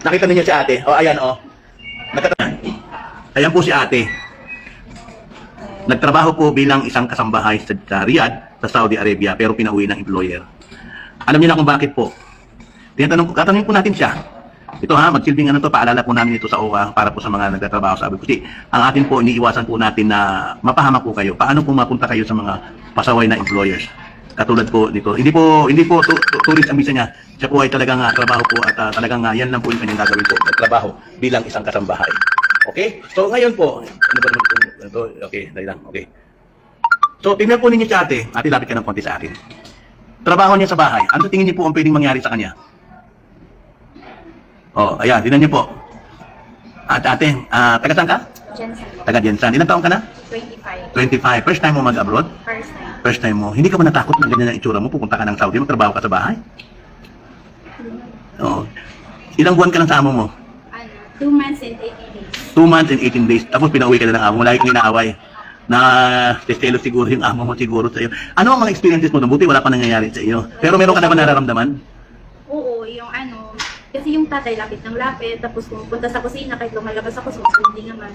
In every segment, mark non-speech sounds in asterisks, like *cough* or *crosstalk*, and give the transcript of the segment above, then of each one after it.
Nakita ninyo si ate. O, ayan, o. Nagkata- Ayan po si ate. Nagtrabaho po bilang isang kasambahay sa, sa Riyadh, sa Saudi Arabia, pero pinauwi ng employer. Alam niyo na kung bakit po. Tinatanong, tatanungin po natin siya. Ito ha, magsilbing ano to, paalala po namin ito sa OWA para po sa mga nagtatrabaho sa Abu Kasi ang atin po, iniiwasan po natin na mapahama po kayo. Paano po mapunta kayo sa mga pasaway na employers? Katulad po nito. Hindi po hindi po tu- tu- tourist ang visa niya. Siya po ay talagang ah, trabaho po at ah, talagang ah, yan lang po yung kanyang gagawin po. Trabaho bilang isang kasambahay. Okay? So ngayon po, ano ba naman ito? Okay, dahil lang. Okay. So tingnan po ninyo si ate. Ate, lapit ka ng konti sa akin. Trabaho niya sa bahay. Ano tingin niyo po ang pwedeng mangyari sa kanya? Oh, ayan, tingnan niyo po. At ate, ah, taga saan ka? Jensen, Taga Jensan. Ilang taon ka na? 25, 25. First time mo mag-abroad? first time. First time mo. Hindi ka ba natakot na ganyan ang itsura mo? Pupunta ka ng Saudi, magtrabaho ka sa bahay? Oo. Ilang buwan ka lang sa amo mo? Ano, 2 months and 80 days. 2 months and 18 days. Tapos pinauwi ka na ng amo mo. Lagi kang inaaway. Na testelo siguro yung amo mo siguro sa iyo. Ano ang mga experiences mo? Buti wala pa nangyayari sa iyo. Pero meron ka na ba nararamdaman? Oo, yung ano, kasi yung tatay lapit ng lapit, tapos pumunta sa kusina, kahit lumalabas ako, sumusundi naman.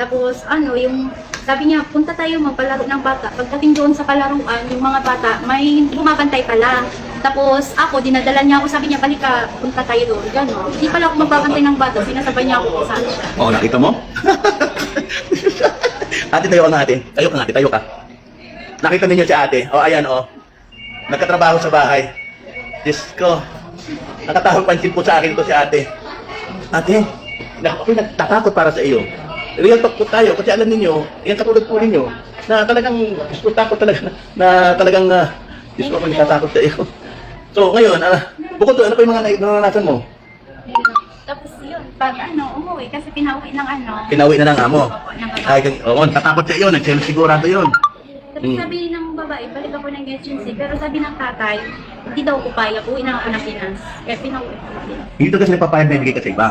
Tapos ano, yung sabi niya, punta tayo magpalaro ng bata. Pagdating doon sa palaruan, yung mga bata, may bumabantay pala. Tapos ako, dinadala niya ako, sabi niya, balik ka, punta tayo doon. Gano'n. Hindi pala ako magbabantay ng bata, sinasabay niya ako kung saan siya. Oo, nakita mo? *laughs* ate, tayo ka nga ate. Tayo ka nga ate, tayo ka. Nakita ninyo si ate. O, ayan o. Nagkatrabaho sa bahay. Diyos ko. Nakatahol pansin po sa akin to si ate. Ate, ako'y nagtatakot para sa iyo. Real talk po tayo kasi alam ninyo, yan katulad po ninyo, na talagang, Diyos ko, takot talaga, na, talagang, uh, Diyos ko, ako'y natatakot sa iyo. So, ngayon, ah, bukod doon, ano pa yung mga na- naranasan mo? Tapos yun, pag ano, umuwi, kasi pinauwi ng ano. Pinauwi na ng amo. Ay, oo, natatakot sa iyo, nag-sell sigurado yun. Tapos Mm. sabi ng babae, balik ako ng agency. Pero sabi ng tatay, hindi daw ko na ako ng Pinas. Kaya pinauwi ko. Dito kasi napapayag na ibigay ka sa iba.